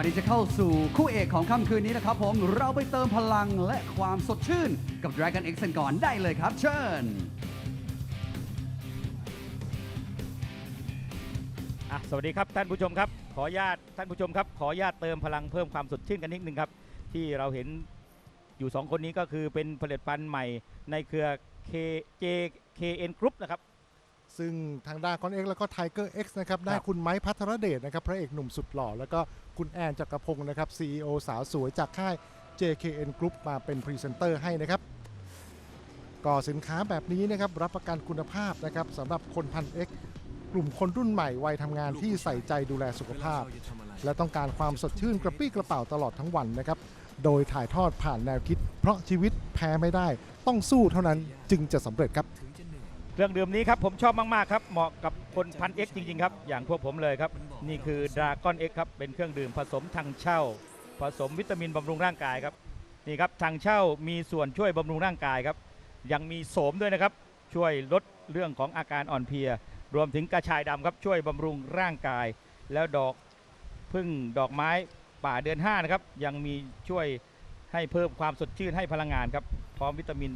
อนที่จะเข้าสู่คู่เอกของค่ำคืนนี้นะครับผมเราไปเติมพลังและความสดชื่นกับ Dragon X กันก่อนได้เลยครับเชิญอะสวัสดีครับท่านผู้ชมครับ ขออนุญาตท่านผู้ชมครับ ขออนุญาตเติมพลังเพิ่มความสดชื่นกันนิดนึงครับ ที่เราเห็นอยู่ 2 คนนี้ก็คือเป็นผลิตภัณฑ์ใหม่ในเครือ K JKN Group นะครับ ซึ่งทางด้านคอนเอ็กแล้วก็ไทเกอร์ X นะครับได้คุณไม้พัทรเดชนะครับพระเอกหนุ่มสุดหล่อ แล้วก็คุณแอนจักรพงศ์นะครับ CEO สาวสวยจากค่าย JKN Group มาเป็นพรีเซนเตอร์ให้นะครับก็สินค้าแบบนี้นะครับรับประกันคุณภาพนะครับสำหรับคนพัน X กลุ่มคนรุ่นใหม่วัยทำงานที่ใส่ใจดูแลสุขภาพ และต้องการความสดชื่นกระปรี้กระเป๋าตลอดทั้งวันนะครับโดยถ่ายทอดผ่านแนวคิด เพราะชีวิตแพ้ไม่ได้ ต้องสู้เท่านั้นจึงจะสำเร็จครับ เครื่องดื่มนี้ครับผมชอบมาก ๆ ครับ เหมาะกับคนพัน X จริง ๆ ครับ อย่างพวกผมเลยครับ นี่คือ Dragon X ครับ เป็นเครื่องดื่มผสมทางเช่า ผสมวิตามินบำรุงร่างกายครับ นี่ครับทางเช่ามีส่วนช่วยบำรุงร่างกายครับ ยังมีโสมด้วยนะครับ ช่วยลดเรื่องของอาการอ่อนเพลีย รวมถึงกระชายดำครับ ช่วยบำรุงร่างกาย แล้วดอกพึ่งดอกไม้ป่าเดือน5นะครับ ยังมีช่วยให้เพิ่มความสดชื่นให้พลังงานครับ พร้อมวิตามิน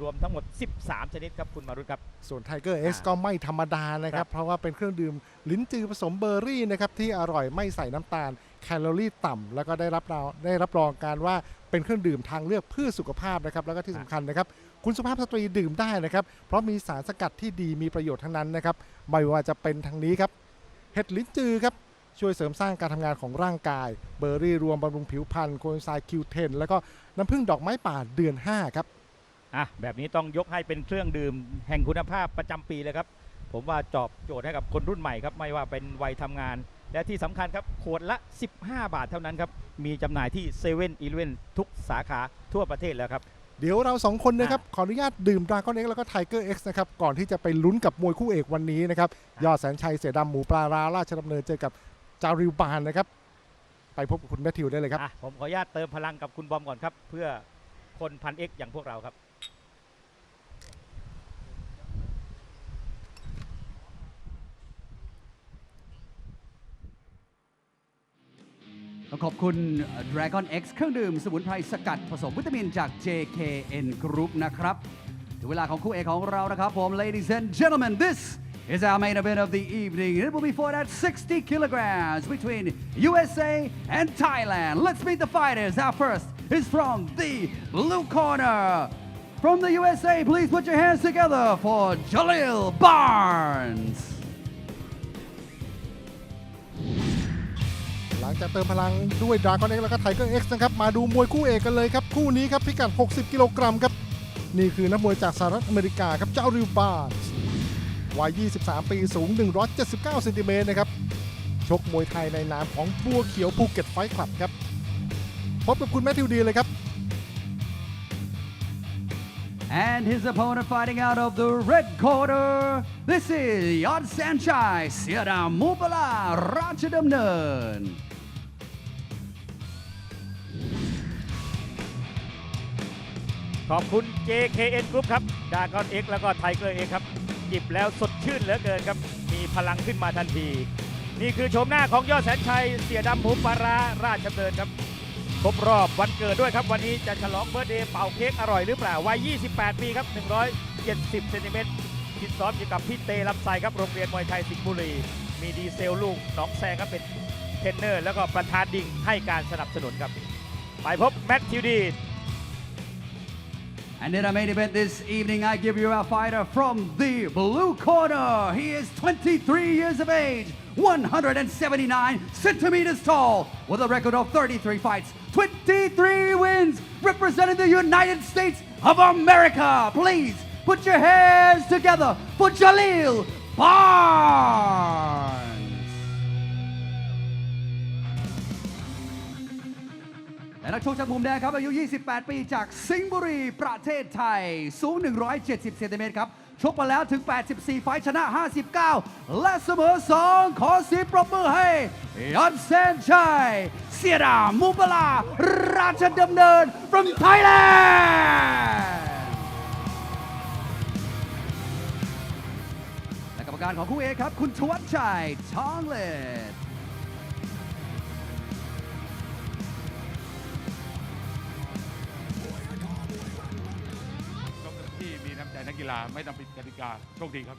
รวมทั้งหมด 13 ชนิดครับคุณมารุตครับ ส่วน Tiger X อ่าก็ไม่ธรรมดานะคครัรับบเพราะว่าเป็นเครื่องดื่มลิ้นจือผสมเบอร์รี่นะครับที่อร่อยไม่ใส่น้ำตาล แคลอรี่ต่ำแล้วก็ได้รับรองได้รับรองการว่าเป็นเครื่องดื่มทางเลือกเพื่อสุขภาพนะครับแล้วก็ที่สำคัญนะครับคุณสุภาพสตรีดื่มได้นะครับ เพราะมีสารสกัดที่ดีมีประโยชน์ทั้งนั้นนะครับไม่ว่าจะเป็นทางนี้ครับเห็ดลิ้นจือครับช่วยเสริมสร้างการทำงานของร่างกาย เบอร์รี่รวมบำรุงผิวพรรณโคเอนไซม์คิวเทนแล้วก็น้ำผึ้งดอกไม้ป่าเดือน 5 ครับ อะแบบนี้ต้องยกให้เป็นเครื่องดื่มแห่งคุณภาพประจำปีเลยครับ ผมว่าจอบโจทย์ให้กับคนรุ่นใหม่ครับไม่ว่าเป็นวัยทำงาน และที่สำคัญครับขวดละ 15 บาทเท่านั้นครับมีจำหน่ายที่เซเว่นอีเลนทุกสาขาทั่วประเทศแล้วครับเดี๋ยวเราสองคนนะครับ ขออนุญาตดื่ม Dragon X แล้วก็ Tiger X นะครับ ก่อนที่จะไปลุ้นกับมวยคู่เอกวันนี้นะครับ ยอดแสนชัยเสือดำหมูปลาราราชดำเนินเจอกับจาริวบานนะครับ ไปพบกับคุณแมทธิวได้เลยครับอะผมขออนุญาตเติมพลังกับคุณบอมก่อนครับ เพื่อคนพันเอ็กอย่างพวกเราครับ ขอบคุณ Dragon X เครื่องดื่มสมุนไพรสกัดผสมวิตามินจาก JKN Group นะครับ ถึงเวลาของคู่เอกของเรานะครับผม Ladies and gentlemen this is our main event of the evening it will be fought at 60 kilograms between USA and Thailand let's meet the fighters our first is from the blue corner from the USA please put your hands together for Jalil Barnes ลังจากเติมพลังด้วย Dragon X แล้วก็ Tiger X นะครับ มาดูมวยคู่เอกกันเลยครับ คู่นี้ครับพิกัด 60 กิโลกรัมครับ นี่คือนักมวยจากสหรัฐอเมริกาครับ เจ้าริวบาร์สวัย 23 ปีสูง 179เซนติเมตรนะครับ ชกมวยไทยในนามของบัวเขียวภูเก็ตไฟคลับครับ พบกับคุณแมทธิวดีเลยครับ And his opponent fighting out of the red corner. This is Yod Sanchai Sierra Mubala Rajadamnan. ขอบคุณ JKN Group ครับ d a g o n X แล้วก็ Tiger X ครับหยิบแล้วสดชื่นเหลือเกินครับ มีพลังขึ้นมาทันที นี่คือโฉมหน้าของยอดแสนชัย เสียดำหมูปาราราชดำเนินครับ ครบรอบวันเกิดด้วยครับ วันนี้จะฉลองเบอร์เดย์เป่าเค้กอร่อยหรือเปล่า วัย 28 ปีครับ 170 เซนติเมตรคิดซ้อมอยู่กับพี่เตลำไสครับ โรงเรียนมวยไทยสิงห์บุรี มีดีเซลลูกหนองแซงครับเป็นเทรนเนอร์ แล้วก็ประธานดิ่งให้การสนับสนุนครับ ไปพบแมทธิวดี And in our main event this evening, I give you our fighter from the blue corner. He is 23 years of age, 179 centimeters tall, with a record of 33 fights, 23 wins, representing the United States of America. Please put your hands together for Jalil Barnes. นักชกจากมุมแดงครับ อายุ 28 ปีจากสิงห์บุรี ประเทศไทย สูง 170 เซนติเมตรครับ ชกมาแล้วถึง 84 ไฟชนะ 59 และเสมอ 2 ขอสีปรบมือให้ยอนเซนชัย เสียดามูบลา ราชดำเนิน from Thailand และกรรมการของคู่เอกครับ คุณทวัชชัยทองเลด กีฬาไม่ต้องผิดกติกาโชคดีครับ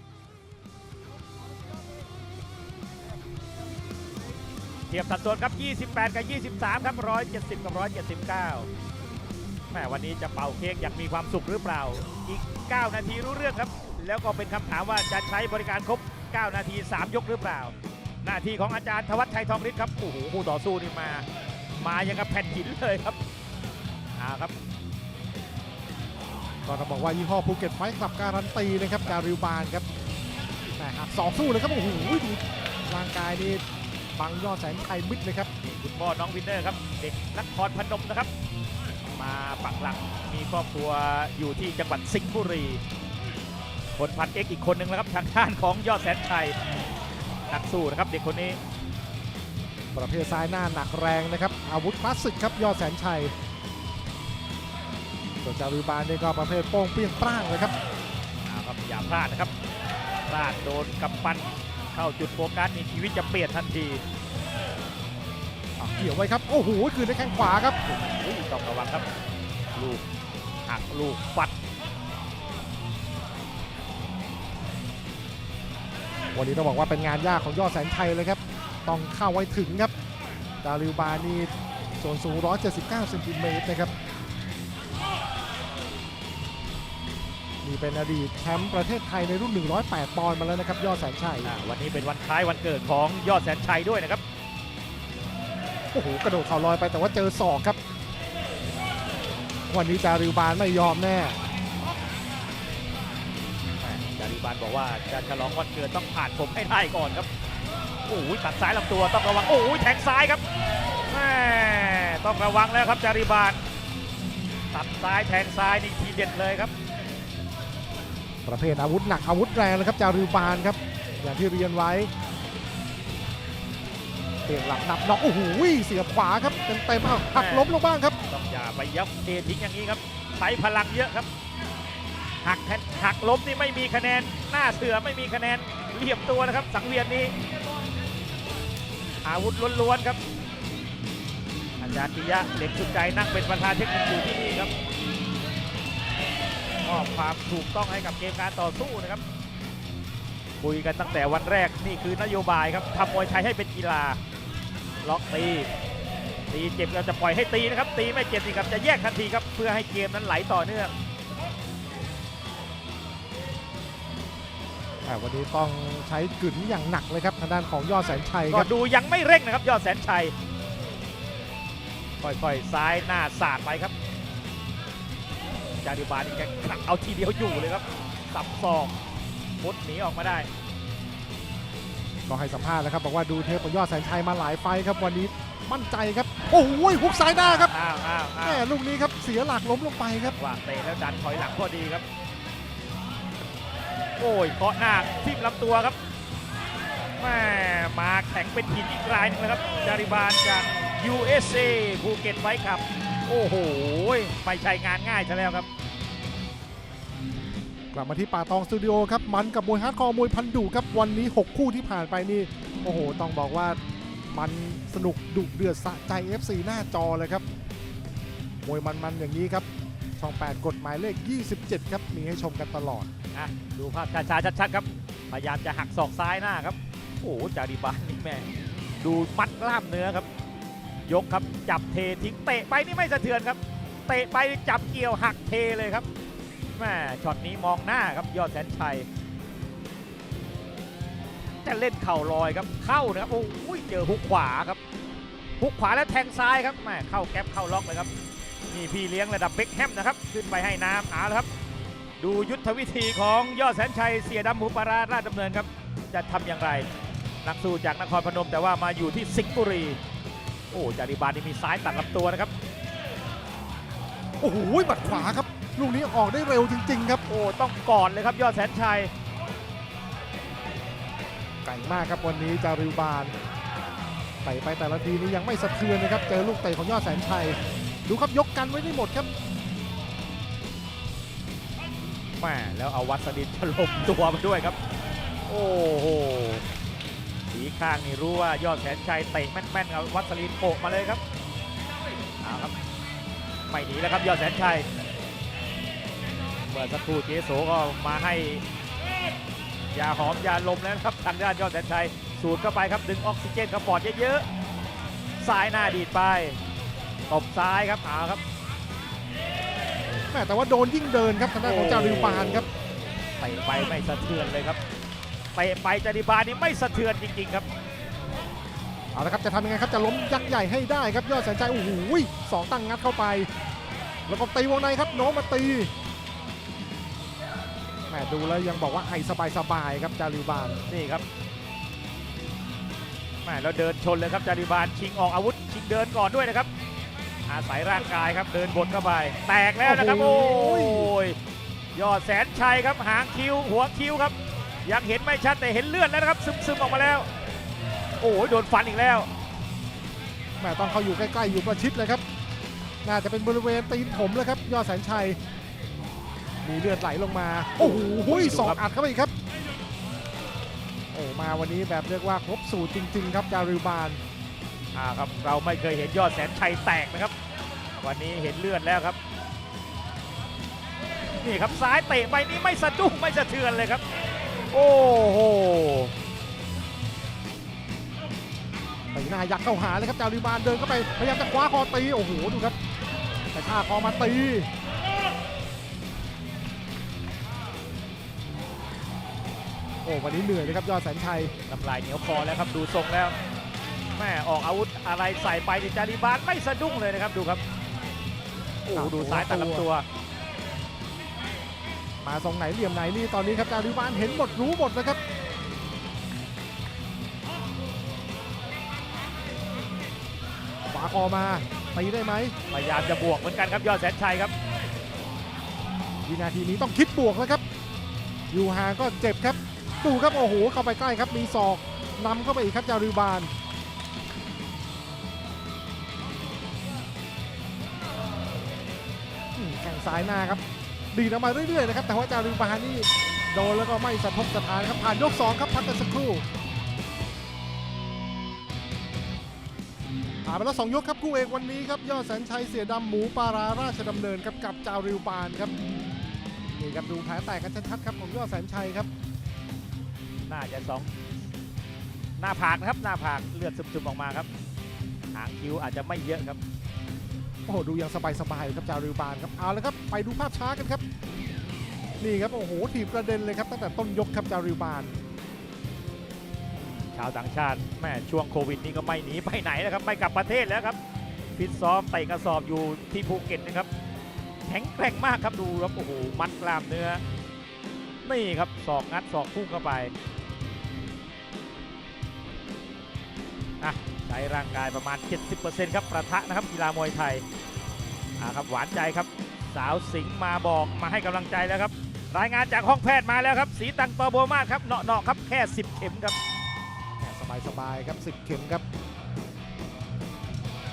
เทียบสัดส่วนครับ 28 กับ 23 ครับ 170 กับ 179แหมวันนี้จะเป่าเค้กอยางมีความสุขหรือเปล่า อีก 9 นาทีรู้เรื่องครับ แล้วก็เป็นคำถามว่าจะใช้บริการครบ 9 นาที 3 ยกหรือเปล่า หน้าที่ของอาจารย์ธวัชชัยทองฤทธิ์ครับ โอ้โหคู่ต่อสู้นี่มา มาอย่างกับแผ่นหินเลยครับเอาครับ ก็ต้องบอกว่ายี่ห้อภูเก็ตไฟท์กลับการันตีนะครับจาริวบานครับแต่หักสองสู้เลยครับโอ้โหดูร่างกายนี่บังยอดแสนไทยมิดเลยครับนี่คุณพ่อน้องวินเนอร์ครับ เด็กนครพนมนะครับ มาปักหลักมีครอบครัวอยู่ที่จังหวัดสิงห์บุรีคนพันเอกอีกคนหนึ่งแล้วครับทางด้านของยอดแสนชัยนักสู้นะครับเด็กคนนี้ ประเภทซ้ายหน้าหนักแรงนะครับอาวุธคลาสสิกครับยอดแสนชัย ส่วนจาริวบานนี่ก็ประเภทโป้งเปรี้ยงปร้างเลยครับเอาครับอย่าพลาดนะครับพลาดโดนกำปั้นเข้าจุดโฟกัสนี่ชีวิตจะเปลี่ยนทันทีอะเกี่ยวไว้ครับโอ้โหคืนด้วยแข้งขวาครับอุ้ยต้องระวังครับ ลูกหักลูกฟัด วันนี้ต้องบอกว่าเป็นงานยากของยอดแสนชัยเลยครับ ต้องเข้าไว้ถึงครับจาริวบานี่ส่วนสูง 179เซนติเมตรนะครับ นี่เป็นอดีตแชมป์ประเทศไทยในรุ่น 108 ปอนด์มาแล้วนะครับยอดแสนชัยอ่าวันนี้เป็นวันคล้ายวันเกิดของยอดแสนชัยด้วยนะครับ โอ้โหกระโดดเข่าลอยไปแต่ว่าเจอศอกครับ วันนี้จาริวบานไม่ยอมแน่แหม่จาริบานบอกว่าจะฉลองวันเกิดต้องผ่านผมให้ได้ก่อนครับ โอ้ยตัดซ้ายลำตัวต้องระวัง โอ้ยแทงซ้ายครับแม่ต้องระวังแล้วครับจาริบานตัดซ้ายแทงซ้ายนี่ทีเด็ดเลยครับ ประเภทอาวุธหนักอาวุธแรงนะครับจาริวบานครับ อย่างที่เรียนไว้เปลี่ยนหลับนับน็อกโอ้โหเสียบขวาครับเต็มเต็มๆอ้าวหักล้มลงบ้างครับต้องอย่าไปยับเททิ้งอย่างนี้ครับใช้พลังเยอะครับหักแทนหักล้มนี่ไม่มีคะแนน หน้าเสือไม่มีคะแนนเหลี่ยมตัวนะครับ สังเวียนนี้ อาวุธล้วนๆครับ อาจารย์ปิยะเด็กสุดใจนั่งเป็นประธานเทคนิคอยู่ที่นี่ครับ มอบความถูกต้องให้กับเกมการต่อสู้นะครับ คุยกันตั้งแต่วันแรกนี่คือนโยบายครับทำมวยไทยให้เป็นกีฬา ล็อกตีตีเจ็บเราจะปล่อยให้ตีนะครับ ตีไม่เจ็บสิครับจะแยกทันทีครับ เพื่อให้เกมนั้นไหลต่อเนื่องอ่าวันนี้ต้องใช้กึ๋นอย่างหนักเลยครับทางด้านของยอดแสนชัยคก็รับดูยังไม่เร่งนะครับ ยอดแสนชัยค่อยๆซ้ายหน้าสาดไปครับ จาริบาลนี่แกขักเอาทีเดียวอยู่เลยครับสับศอกมุดหนีออกมาได้ก็ให้สัมภาษณ์แล้วครับบอกว่าดูเทปของยอดแสนชัยมาหลายไฟท์ครับวันนี้มั่นใจครับ โอ้โหฮุกซ้ายหน้าครับอ้าวอ้าวอ้าแม่วลูกนี้ครับเสียหลักล้มลงไปครับวางเตะแล้วดันถอยหลังพอดีครับ โอ้ยเกาะหน้าทิ่มลำตัวครับแม่มาแข็งเป็นหินอีกรายหนึงนะครับจาริบาลจาก USA ภูเก็ตไว้ครับ โอ้โหไม่ใช่งานง่ายซะแล้วครับ กลับมาที่ป่าตองสตูดิโอครับมันกับมวยฮาร์ดคอร์มวยพันดุครับวันนี้ 6 คู่ที่ผ่านไปนี่โอ้โห ต้องบอกว่ามันสนุกดุเดือดสะใจ FC หน้าจอเลยครับมวยมันๆอย่างนี้ครับช่อง 8 กฎหมายเลข 27 ครับ มีให้ชมกันตลอดอะดูภาพช้าๆชัดๆครับ พยายามจะหักศอกซ้ายหน้าครับ โอ้โหจาริบาลนี่แม่ดูมัดกล้ามเนื้อครับ ยกครับจับเททิ้งเตะไปนี่ไม่สะเทือนครับ เตะไปจับเกี่ยวหักเทเลยครับ แม่ช็อตนี้มองหน้าครับยอดแสนชัยจะเล่นเข่าลอยครับเข้านะครับโอ้ยเจอฮุกขวาครับฮุกขวาแล้วแทงซ้ายครับแม่เข้าแก๊ปเข้าล็อกเลยครับนี่พี่เลี้ยงระดับเบคแฮมนะครับขึ้นไปให้น้ำเอาละครับ ดูยุทธวิธีของยอดแสนชัยเสียดำหมูปาราราชดำเนินครับ จะทำอย่างไร นักสู้จากนครพนมแต่ว่ามาอยู่ที่สิงห์บุรี โอ้จาริบาลนี่มีซ้ายตัดลำตัวนะครับโอ้โหบัดขวาครับ ลูกนี้ออกได้เร็วจริง ๆ ครับ โอ้ต้องกอดเลยครับยอดแสนชัยไก่มากครับวันนี้จาริวบานเตะไปแต่ละทีนี้ยังไม่สะเทือนนะครับ เจอลูกเตะของยอดแสนชัย ดูครับยกกันไว้ได้หมดครับแม่แล้วเอาวัสดินถล่มตัวมาด้วยครับ โอ้โหสีข้างนี่รู้ว่ายอดแสนชัยเตะแม่นๆเอาวัสลินโปะมาเลยครับเอาครับไม่หนีแล้วครับยอดแสนชัยโด มื่อสักครู่เจโสก็มาให้ยาหอมยาลมแล้วนะครับทางด้านยอดแสนชัยสูดเข้าไปครับดึงออกซิเจนเข้าปอดเยอะๆซ้ายหน้าดีดไปตบซ้ายครับเอาครับแม่แต่ว่าโดนยิ่งเดินครับทางด้านของจาริวบานครับเตะไปไม่สะเทือนเลยครับเตะไปจาริบาลนี่ไม่สะเทือนจริงๆครับเอาละครับจะทำยังไงครับจะล้มยักษ์ใหญ่ให้ได้ครับยอดแสนใจโอ้โหสองตั้งงัดเข้าไป แล้วก็ตีวงในครับโน้มมาตีแหม ดูแล้วยังบอกว่าไอสบายๆครับจาริวบานนี่ครับแม่แล้วเดินชนเลยครับจาริบาลชิงออกอาวุธชิงเดินก่อนด้วยนะครับ อาศัยร่างกายครับเดินบนเข้าไป แตกแล้วนะครับโอ้ยยอดแสนชัยครับหางคิ้วหัวคิ้วครับ ยังเห็นไม่ชัดแต่เห็นเลือดแล้วนะครับ ซึมๆออกมาแล้ว โอ้ยโดนฟันอีกแล้วแหมต้องเขาอยู่ใกล้ๆอยู่ประชิดเลยครับน่าจะเป็นบริเวณตีนผมเลยครับ ยอดแสนชัย มีเลือดไหลลงมา โอ้โหสองอัดเข้าไปอีกครับ โอ้มาวันนี้แบบเรียกว่าครบสูตรจริง ๆ ครับจาริวบานอ่าครับเราไม่เคยเห็นยอดแสนชัยแตกนะครับ วันนี้เห็นเลือดแล้วครับ นี่ครับซ้ายเตะไปนี่ไม่สะดุ้งไม่สะเทือนเลยครับ โอ้โหตีหน้ายักษ์เข้าหาเลยครับจาริวบานเดินเข้าไปพยายามจะคว้าคอตีโอ้โหดูครับแต่ท่าคอมาตี อ้วันนี้เหนื่อยเลยครับยอดแสนชัยน้ำลายเหนียวคอแล้วครับดูทรงแล้วแม่ออกอาวุธอะไรใส่ไปดิจาริบาลไม่สะดุ้งเลยนะครับดูครับโอ้โหดูซ้ายตัดลำตัว มาทรงไหนเหลี่ยมไหนนี่ตอนนี้ครับจาริวบานเห็นหมดรู้หมดนะครับขวาคอมาตีได้ไหมพยายามจะบวกเหมือนกันครับยอดแสนชัยครับ วินาทีนี้ต้องคิดบวกแล้วครับ อยู่ห่างก็เจ็บครับ ดูครับโอ้โหเข้าไปใกล้ครับมีศอกนำเข้าไปอีกครับจาริวบานแข่งซ้ายหน้าครับดีดออกมาเรื่อยๆนะครับแต่ว่าจาริวบานนี่โดนแล้วก็ไม่สะทกสะท้านครับผ่านยกสองครับพักกันสักครู่ผ่านไปแล้วสองยกครับคู่เอกวันนี้ครับยอดแสนชัยเสียดำหมูปาราราชดำเนินครับกับจาริวบานครับนี่ครับดูแผลแตกกันชัดๆครับของยอดแสนชัยครับ น่าจะสองหน้าผากนะครับหน้าผากเลือดซึมๆออกมาครับหางคิ้วอาจจะไม่เยอะครับโอ้โหดูยังสบายๆครับจาริวบานครับเอาละครับไปดูภาพช้ากันครับนี่ครับโอ้โหถีบกระเด็นเลยครับตั้งแต่ต้นยกครับจาริวบานชาวต่างชาติแม่ช่วงโควิดนี้ก็ไม่หนีไปไหนแล้วครับไม่กลับประเทศแล้วครับฟิตซ้อมเตะกระสอบอยู่ที่ภูเก็ตนะครับแข็งแกร่งมากครับดูครับโอ้โหมัดกล้ามเนื้อนี่ครับศอกงัดศอกพุ่งเข้าไป อะใช้ร่างกายประมาณ 70%ครับประทะนะครับกีฬามวยไทยอ่าครับหวานใจครับ สาวสิงห์มาบอกมาให้กำลังใจแล้วครับ รายงานจากห้องแพทย์มาแล้วครับ สีตังตอโบวมาศครับเนาะๆครับแค่ 10 เข็มครับ สบายๆครับ10เข็มครับ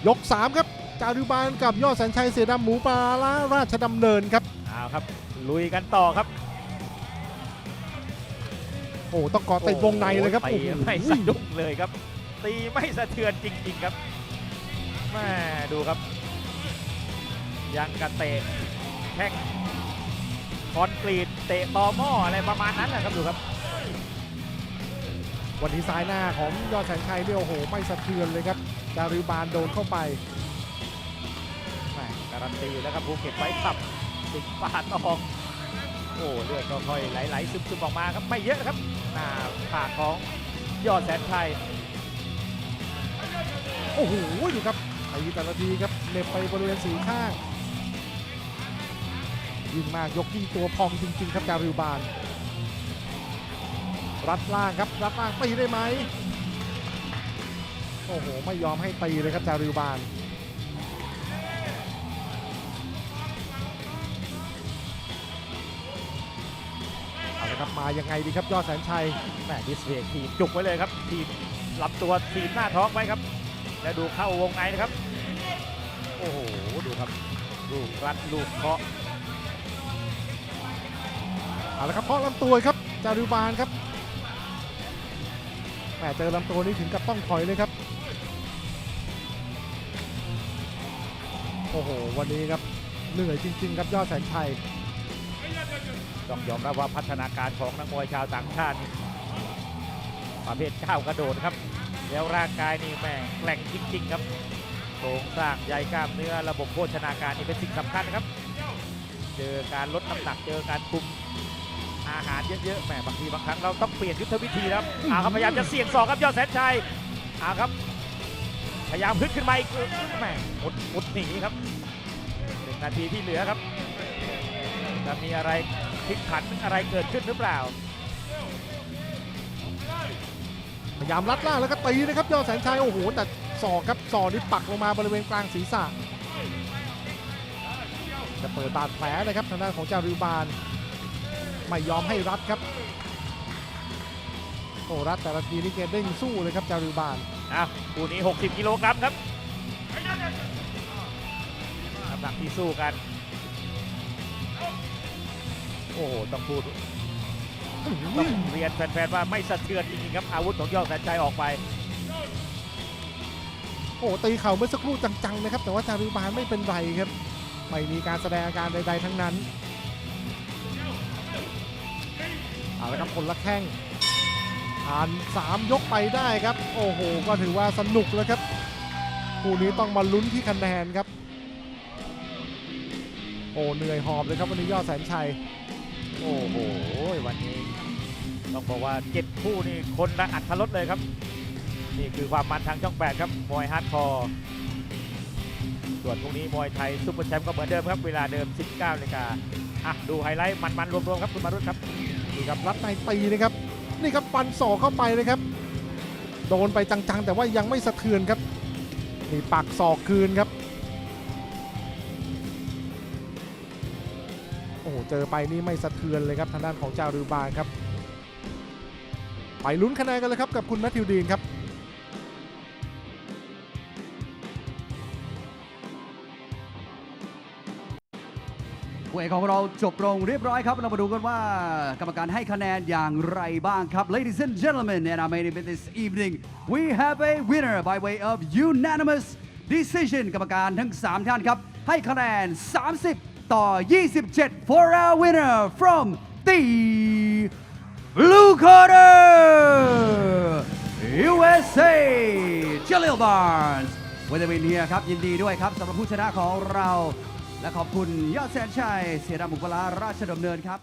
ยก 3 ครับ จาริวบานกับยอดแสนชัยเสียดำหมูปลาล่าราชดำเนินครับ เอาครับ ลุยกันต่อครับโอ้ต้องเกาะติดวงในเลยครับตีโอ้โหไม่สะดุ้งเลยครับ ตีไม่สะเทือนจริง ๆ ครับแม่ดูครับ ยังกระเตะแข้งคอนกรีตเตะตอหม้ออะไรประมาณนั้นแหละครับดูครับ วันนี้ซ้ายหน้าของยอดแสนชัยเนี่ยโอ้โห ไม่สะเทือนเลยครับจาริบานโดนเข้าไปแม่การันตีแล้วครับภูเก็ตไฟขับสิงห์ป่าตองโอ้เลือดก็ค่อยไหลๆซึมๆออกมาครับไม่เยอะครับหน้าผากของยอดแสนชัย โอ้โหดูครับตีแต่ละทีครับเหน็บไปบริเวณสีข้างยิ่งมากยกยิ่งตัวพองจริง ๆ ครับจาริวบาน รัดล่างครับรัดล่างตีได้ไหมโอ้โหไม่ยอมให้ตีเลยครับจาริวบานเอาละครับมายังไงดีครับยอดแสนชัยแหมดิสเวกทีบจุกไว้เลยครับทีบลำตัวทีบหน้าท้องไว้ครับ แล้วดูเข้าวงในนะครับ โอ้โห ดูครับ ลูกรัดลูกเคาะเอาละครับเพาะลำตัวครับจาริวบานครับแหมเจอลำตัวนี้ถึงกับต้องถอยเลยครับ โอ้โห วันนี้ครับเหนื่อยจริง ๆ ครับยอดแสนชัยต้องยอมรับว่าพัฒนาการของนักมวยชาวต่างชาตินี่ประเภทก้าวกระโดดครับ แล้วร่างกายนี่แม่งแกร่งจริงๆครับโครงสร้างใยกล้ามเนื้อระบบโภชนาการนี่เป็นสิ่งสำคัญนะครับ เจอการลดน้ำหนักเจอการคุมอาหารเยอะๆแหมบางทีบางครั้งเราต้องเปลี่ยนยุทธวิธีแล้วอาครับพยายามจะเสี่ยงสองครับยอดแสนชัยอาครับ พยายามฮึดขึ้นมาอีกแหมอดอดหนีครับหนึ่งนาทีที่เหลือครับจะมีอะไรพลิกผันอะไรเกิดขึ้นหรือเปล่า พยายามลัดล่างแล้วก็ตีนะครับยอดแสนชัยโอ้โหแต่ศอกครับศอกนี่ปักลงมาบริเวณกลางศีรษะจะเปิดบาดแผลนะครับทางด้านของจาริวบานไม่ยอมให้รัดครับโอ้รัดแต่ละทีนี่เกเด้งสู้เลยครับจาริวบานอ้าวคู่นี้ 60 กิโลกรัมครับน้ำหนักที่สู้กัน โอ้โหต้องพูด ต้องเรียนแฟนๆว่าไม่สะเทือนจริงๆครับอาวุธของยอดแสนชัยออกไปโอ้ตีเข่าเมื่อสักครู่จังๆนะครับ แต่ว่าจาริวบานไม่เป็นไรครับไม่มีการแสดงอาการใดๆทั้งนั้นเอาละครับคนละแข้งผ่าน3ยกไปได้ครับ โอ้โห ก็ถือว่าสนุกแล้วครับคู่นี้ต้องมาลุ้นที่คะแนนครับ โอ้เหนื่อยหอบเลยครับวันนี้ยอดแสนชัย โอ้โห วันนี้ ต้องบอกว่าเจ็ดคู่นี่คนละอัดทรสเลยครับ นี่คือความมันทางช่องแปดครับมวยฮาร์ดคอร์ส่วนพรุ่งนี้มวยไทยซุปเปอร์แชมป์ก็เหมือนเดิมครับ เวลาเดิม 19นาฬิกาอะดูไฮไลท์มันๆรวมๆครับคุณมารุตครับนี่ครับรัดในตีนะครับ นี่ครับฟันศอกเข้าไปเลยครับ โดนไปจังๆ แต่ว่ายังไม่สะเทือนครับนี่ปักศอกคืนครับโอ้โหเจอไปนี่ไม่สะเทือนเลยครับทางด้านของจาริบานครับ ไปลุ้นคะแนนกันเลยครับกับคุณแมทธิวดีนครับคู่เอกของเราจบลงเรียบร้อยครับ เรามาดูกันว่ากรรมการให้คะแนนอย่างไรบ้างครับ Ladies and gentlemen and our main event this evening we have a winner by way of unanimous decision กรรมการทั้ง 3 ท่านครับ ให้คะแนน 30 ต่อ 27 for our winner from the blue corner USA Jalil Barnes วันนี้วินเฮียครับ ยินดีด้วยครับสำหรับผู้ชนะของเรา และขอบคุณยอดแสนชัย เสียดามุกลาราชดำเนินครับ